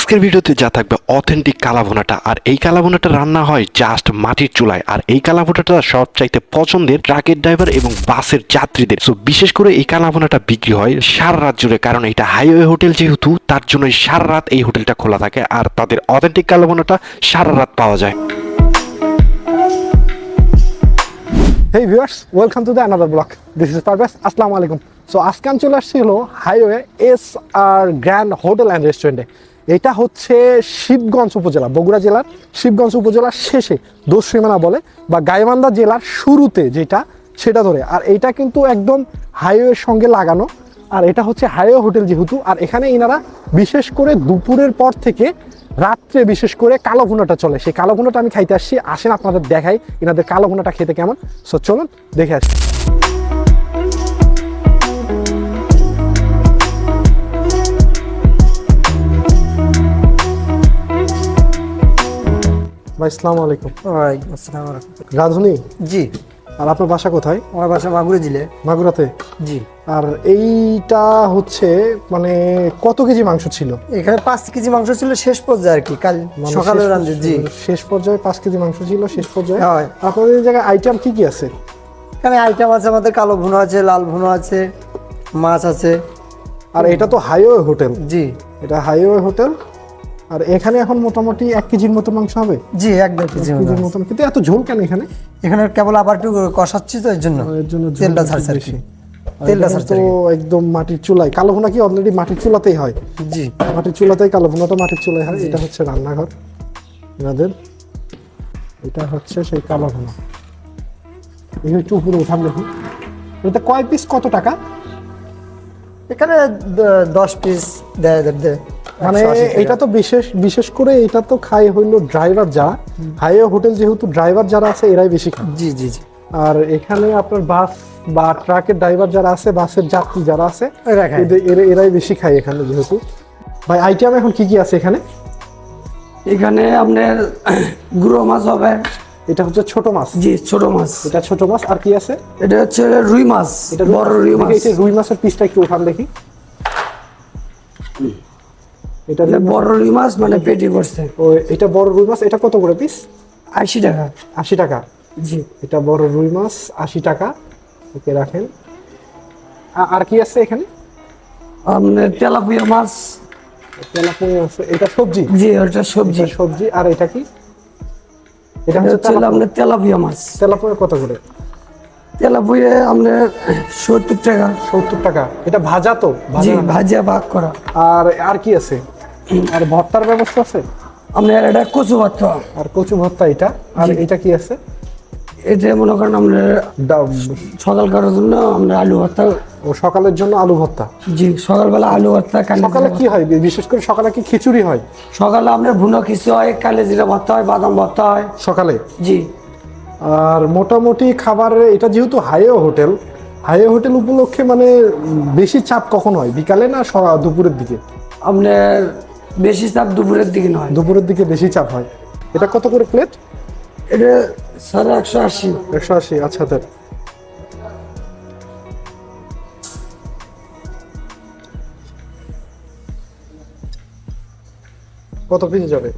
আজকের ভিডিওতে যা থাকবে অথেন্টিক কালাভুনাটা। আর এই কালাভুনাটা রান্না হয় জাস্ট মাটির চুলায়। আর এই কালাভুনাটা সব চাইতে পছন্দের ট্রাকের ড্রাইভার এবং বাসের যাত্রীদের। সো বিশেষ করে এই কালাভুনাটা বিক্রি হয় সারা রাত জুড়ে। কারণ এটা হাইওয়ে হোটেল যেহেতু, তার জন্য সারা রাত এই হোটেলটা খোলা থাকে। আর তাদের অথেন্টিক কালাভুনাটা সারা রাত পাওয়া যায়। Hey viewers welcome to the another vlog this is Parvez আসসালামু আলাইকুম সো আজকে আমি চলে আসছি হলো highway S R grand hotel and রেস্টুরেন্টে এটা হচ্ছে শিবগঞ্জ উপজেলা, বগুড়া জেলার শিবগঞ্জ উপজেলার শেষে দোষীমানা বলে, বা গাইবান্ধা জেলার শুরুতে যেটা, সেটা ধরে। আর এটা কিন্তু একদম হাইওয়ের সঙ্গে লাগানো, আর এটা হচ্ছে হাইওয়ে হোটেল যেহেতু, আর এখানে ইনারা বিশেষ করে দুপুরের পর থেকে রাত্রে বিশেষ করে কালো ভুনাটা চলে। সেই কালো ভুনাটা আমি খাইতে আসছি, আসেন আপনাদের দেখাই এনাদের কালো ভুনাটা খেতে কেমন। সো চলুন দেখে আসি। ভাই আসসালামু আলাইকুম। ওয়ালাইকুম আসসালাম রাধুনি? জি। আর আপনার বাসা কোথায়? আমার বাসা মাগুরে জিলে মাগুরাতে? জি। আর এইটা হচ্ছে মানে কত কেজি মাংস ছিল? এখানে পাঁচ কেজি মাংস ছিল শেষ পর্যায়ে আর কি কাল মানে সকালে রান্ধে জি। শেষ পর্যায়ে পাঁচ কেজি মাংস ছিল শেষ পর্যায়ে। হয়। আপনাদের এই জায়গায় আইটেম কি কি আছে? এখানে আইটেম আছে আমাদের কালো ভুনো আছে লাল ভুনো আছে মাছ আছে। আর এটা তো হাইওয়ে হোটেল জি। এটা হাইওয়ে হোটেল আর এখানে এখন মোটামুটি এক কেজির মতো মাংস হবে? জি একদম কেজি কেজির মতো। কিন্তু এত ঝোল কেন এখানে? এখানে কেবল আবার একটু কষাচ্ছি তো এর জন্য। এর জন্য তেলটা ছাড়ছে আর কি। তেলটা ছাড়ছে তো একদম মাটির চুলায়। কালো ভুনা কি অলরেডি মাটির চুলাতেই হয়? জি। মাটির চুলাতেই কালো ভুনাটা মাটির চুলায় হয়। এটা হচ্ছে রান্নাঘর। এনাদের। এটা হচ্ছে সেই কালো ভুনা। এই একটু উপরে উঠান দেখুন। এটা কয় পিস কত টাকা? এখানে দশ পিস দেয় দেয়- দেয়। মানে এটা তো বিশেষ বিশেষ করে এটা তো খায় হইল ড্রাইভার যারা। হাইওয়ে হোটেল যেহেতু ড্রাইভার যারা আছে এরাই বেশি খায়। জি জি জি। আর এখানে আপনার বাস বা ট্রাকের ড্রাইভার যারা আছে বাসের যাত্রী যারা আছে এরাই বেশি খায় এখানে যেহেতু। ভাই আইটেম এখন কি কি আছে এখানে? এখানে আপনার গুঁড়ো মাছ হবে। এটা হচ্ছে ছোট মাছ। জি ছোট মাছ। এটা ছোট মাছ আর কি আছে? এটা হচ্ছে রুই মাছ এটা বড় রুই মাছ। এই যে রুই মাছের পিসটা একটু উঠান দেখি। এটা এটা বড় রুই মাছ মানে পেটি করছে ও এটা বড় রুই মাছ এটা কত করে পিস আশি টাকা। আশি টাকা? জি। এটা বড় রুই মাছ আশি টাকা। ওকে রাখেন। আর কি আছে এখানে? তেলাপিয়া মাছ। তেলাপুরি আছে এটা সবজি? জি ওটা সবজি। সবজি আর এটা কি? এটা এটা হচ্ছে আপনার তেলাপিয়া। মাছ। তেলাপুরি কত করে? তেলাপিয়া আপনার সত্তর টাকা। সত্তর টাকা। এটা ভাজা তো? জি ভাজা ভাগ করা। আর আর কি আছে? আর ভর্তার ব্যবস্থা আছে? আপনার এটা কচু ভর্তা। আর কচু ভর্তা এটা? আর এটা কি আছে? এটা মনে করেন আপনার সকাল করার জন্য আমরা আলু ভর্তা। ও সকালের জন্য আলু ভর্তা? জি সকালবেলা আলু ভর্তা কালি সকালে কি হয়? বিশেষ করে সকালে কি খিচুড়ি হয়? সকালে আপনার ভুনো কিছু হয় কালে জিরা ভর্তা হয় বাদাম ভর্তা হয়। সকালে? জি। আর মোটামুটি খাবারের এটা যেহেতু হাইওয়ে হোটেল হাইওয়ে হোটেল উপলক্ষে মানে বেশি চাপ কখন হয়? বিকালে না দুপুরের দিকে? আপনার বেশি চাপ দুপুরের দিকে নয়। দুপুরের দিকে বেশি চাপ হয়। এটা কত করে প্লেট? এটা সাড়ে একশো আশি। একশো আশি আচ্ছা স্যার কত পিস যাবে?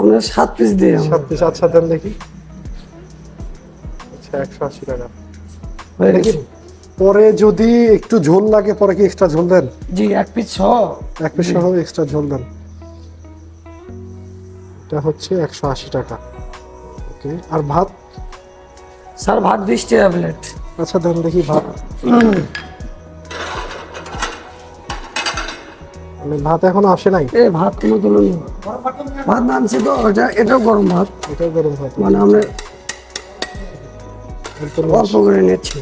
আমরা সাত পিস দিই। সাত পিস আচ্ছা দেন দেখি। আচ্ছা একশো আশি টাকা। হয়ে। পরে যদি একটু ঝোল লাগে পরে কি এক্সট্রা ঝোল দেন? জি এক পিস সহ। এক পিস সহ এক্সট্রা ঝোল দেন। এটা হচ্ছে একশো আশি টাকা। ওকে আর ভাত? স্যার ভাত বিশ টাকা প্লেট আচ্ছা দেন দেখি ভাত। মানে ভাত এখনও আসে নাই? এ ভাত কোনো তুলো নেই। ভাত নামছে তো এটা এটাও গরম ভাত। এটাও গরম ভাত। মানে আমরা অল্প করে নিচ্ছি।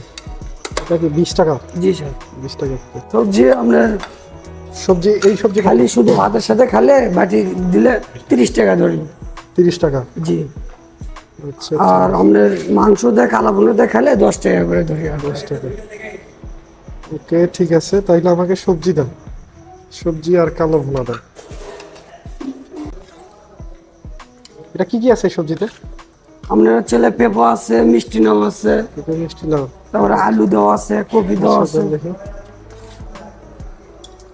এটা কি বিশ টাকা। জি স্যার। বিশ টাকা। সবজি আপনার সবজি এই সবজি খালি শুধু ভাতের সাথে খালে বাটি দিলে তিরিশ টাকা ধরি। তিরিশ টাকা? জি। আচ্ছা আর আপনার মাংস দিয়ে কালা ভুনো দিয়ে খালে দশ টাকা করে ধরি দশ টাকা। ওকে ঠিক আছে। তাইলে আমাকে সবজি দেন। সবজি আর কালো ভুনা দেন। এটা কি কি আছে সবজিতে? আপনার ছেলে পেঁপো আছে মিষ্টি নাম আছে। মিষ্টি তারপরে আলু দেওয়া আছে কপি দেওয়া আচ্ছা, আছে।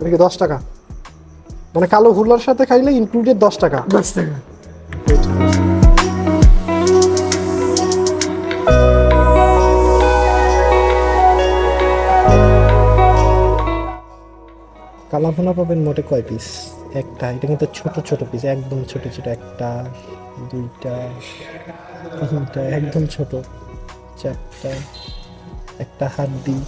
দেখি। দশ টাকা? মানে কালো ভুলার সাথে খাইলে ইনক্লুডেড দশ টাকা। দশ টাকা। কালাভুনা পাবেন মোটে কয় পিস? একটা, এটা কিন্তু ছোট ছোট পিস একদম ছোট ছোট একটা, দুইটা, তিনটা, একদম ছোট, চারটা, একটা হাড্ডি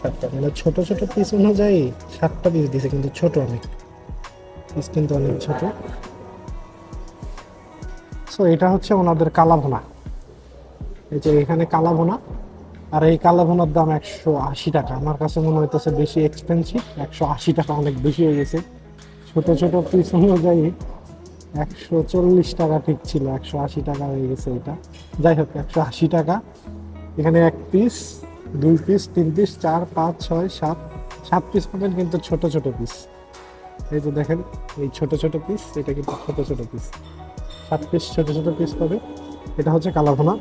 সাতটা মানে ছোট ছোট পিস অনুযায়ী সাতটা পিস দিছে, কিন্তু ছোট অনেক। পিস কিন্তু অনেক ছোট। সো এটা হচ্ছে ওনাদের কালাভুনা। এই যে এখানে কালাভুনা। আর এই কালাভুনার দাম একশো আশি টাকা। আমার কাছে মনে হইতেছে বেশি এক্সপেন্সিভ একশো আশি টাকা অনেক বেশি হয়ে গেছে। ছোট ছোট পিস অনুযায়ী একশো চল্লিশ টাকা ঠিক ছিল, একশো আশি টাকা হয়ে গেছে এটা। যাই হোক, একশো আশি টাকা। এখানে এক পিস দুই পিস তিন পিস চার, পাঁচ, ছয়, সাত সাত পিস পাবেন কিন্তু ছোট ছোট পিস এই তো দেখেন, এই ছোট ছোট পিস এটা কিন্তু ছোট ছোট পিস সাত পিস ছোট ছোট পিস পাবে। এটা হচ্ছে কালাভুনা।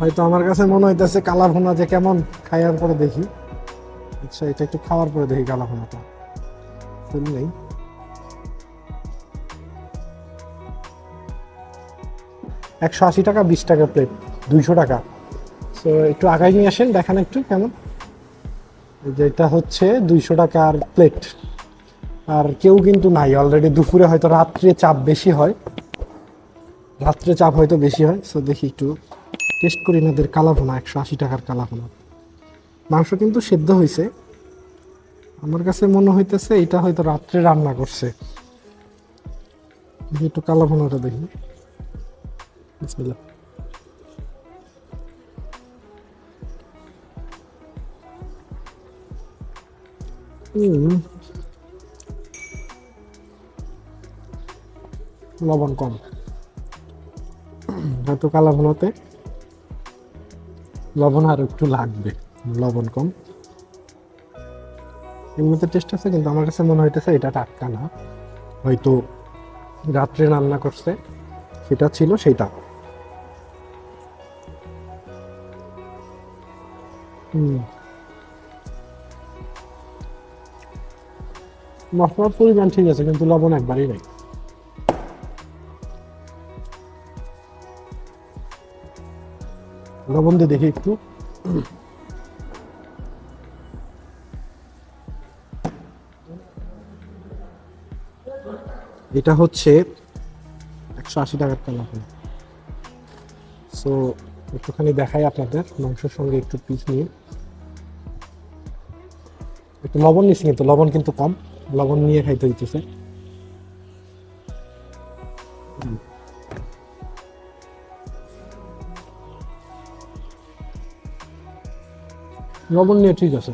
হয়তো আমার কাছে মনে হইতেছে কালা ভুনা যে কেমন, খাইয়ার পরে দেখি। আচ্ছা এটা একটু খাওয়ার পরে দেখি কালা ভুনাটা একশো আশি টাকা, বিশ টাকা প্লেট দুইশো টাকা। তো একটু আগায় নিয়ে আসেন, দেখান একটু কেমন। এই যে এটা হচ্ছে দুইশো টাকার প্লেট আর কেউ কিন্তু নাই অলরেডি দুপুরে হয়তো রাত্রে চাপ বেশি হয়। রাত্রে চাপ হয়তো বেশি হয়। সো দেখি একটু। টেস্ট করি এনাদের কালাভোনা, একশো আশি টাকার কালাভোনা। মাংস কিন্তু সেদ্ধ হয়েছে আমার কাছে মনে হইতেছে এটা হয়তো রাত্রে রান্না করছে। একটু কালাভোনাটা দেখি। লবণ কম। হয়তো কালা ভুনাতে লবণ আর একটু লাগবে, লবণ কম। এমনিতে টেস্ট আছে, কিন্তু আমার কাছে মনে হইতেছে এটা টাটকা না। হয়তো রাত্রে রান্না করছে, সেটা ছিল সেটা মশলার পরিমাণ ঠিক আছে, কিন্তু লবণ একবারই নাই। লবণ দিয়ে দেখি একটু। এটা হচ্ছে একশো আশি টাকার কালা সো একটুখানি দেখাই আপনাদের, মাংসের সঙ্গে একটু পিস নিয়ে। একটু লবণ নিচ্ছি কিন্তু, লবণ কিন্তু কম। লবণ নিয়ে খাইতে হইতেছে। লবণ নিয়ে ঠিক আছে।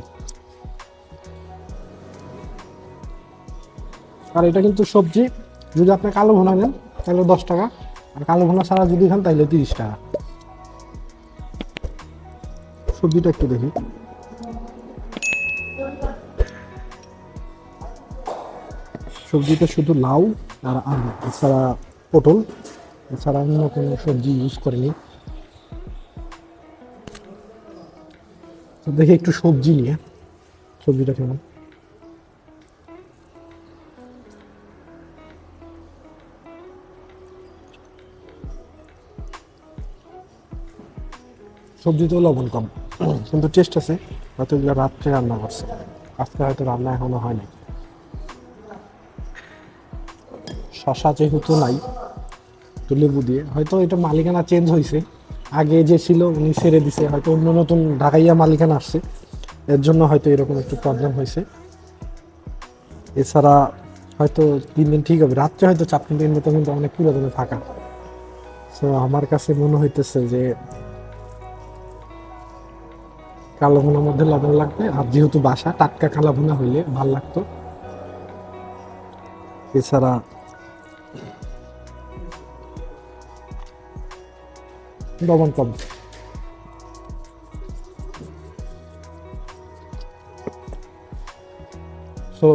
আর এটা কিন্তু সবজি, যদি আপনি কালো ভুনা নেন, তাহলে দশ টাকা। আর কালো ভুনা ছাড়া যদি খান, তাহলে তিরিশ টাকা। সবজিটা একটু দেখি। সবজিতে শুধু লাউ আর আলু এছাড়া পটল। এছাড়া অন্য কোনো সবজি ইউজ করেনি। তো দেখি একটু সবজি নিয়ে, সবজিটা কেমন? সবজিতেও লবণ কম, কিন্তু টেস্ট আছে, হয়তো এগুলো রাত্রে রান্না করছে। আজকে হয়তো রান্না এখনও হয়নি শশা যেহেতু নাই তো লেবু দিয়ে, হয়তো এটা মালিকানা চেঞ্জ হয়েছে আগে যে ছিল উনি ছেড়ে দিছে, হয়তো অন্য নতুন ঢাকাইয়া মালিকানা আসছে। এর জন্য হয়তো এরকম একটু প্রবলেম হয়েছে। এছাড়া হয়তো তিন দিন ঠিক হবে। রাত্রে হয়তো চাপ, কিন্তু এমনিতে কিন্তু অনেক পুরোদমে ফাঁকা। সো আমার কাছে মনে হইতেছে যে কালো ভুনার মধ্যে লবণ লাগবে, আর যেহেতু বাসা, টাটকা কালো ভুনা হইলে ভালো লাগতো। এছাড়া লবণ কম। সো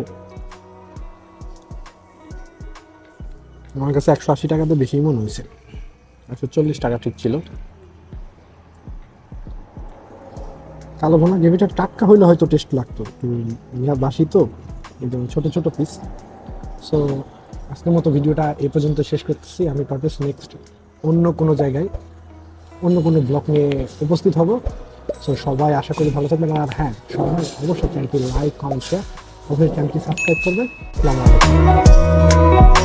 আমার কাছে একশো আশি টাকাতে বেশি মনে হয়েছে। একশো চল্লিশ টাকা ঠিক ছিল। কালো ভোনা গ্রেভিটা টাটকা হইলে হয়তো টেস্ট লাগতো। ইয়া বাসি তো, একদম ছোট ছোট পিস সো আজকের মতো ভিডিওটা এই পর্যন্ত শেষ করতেছি। আমি পারপাস নেক্সট অন্য কোনো জায়গায় অন্য কোনো ব্লগ নিয়ে উপস্থিত হব। সো সবাই আশা করি ভালো থাকবেন আর হ্যাঁ সবাই অবশ্যই চ্যানেলটি লাইক কমেন্ট শেয়ার অবশ্যই চ্যানেলটি সাবস্ক্রাইব করবেন। আসসালামু আলাইকুম।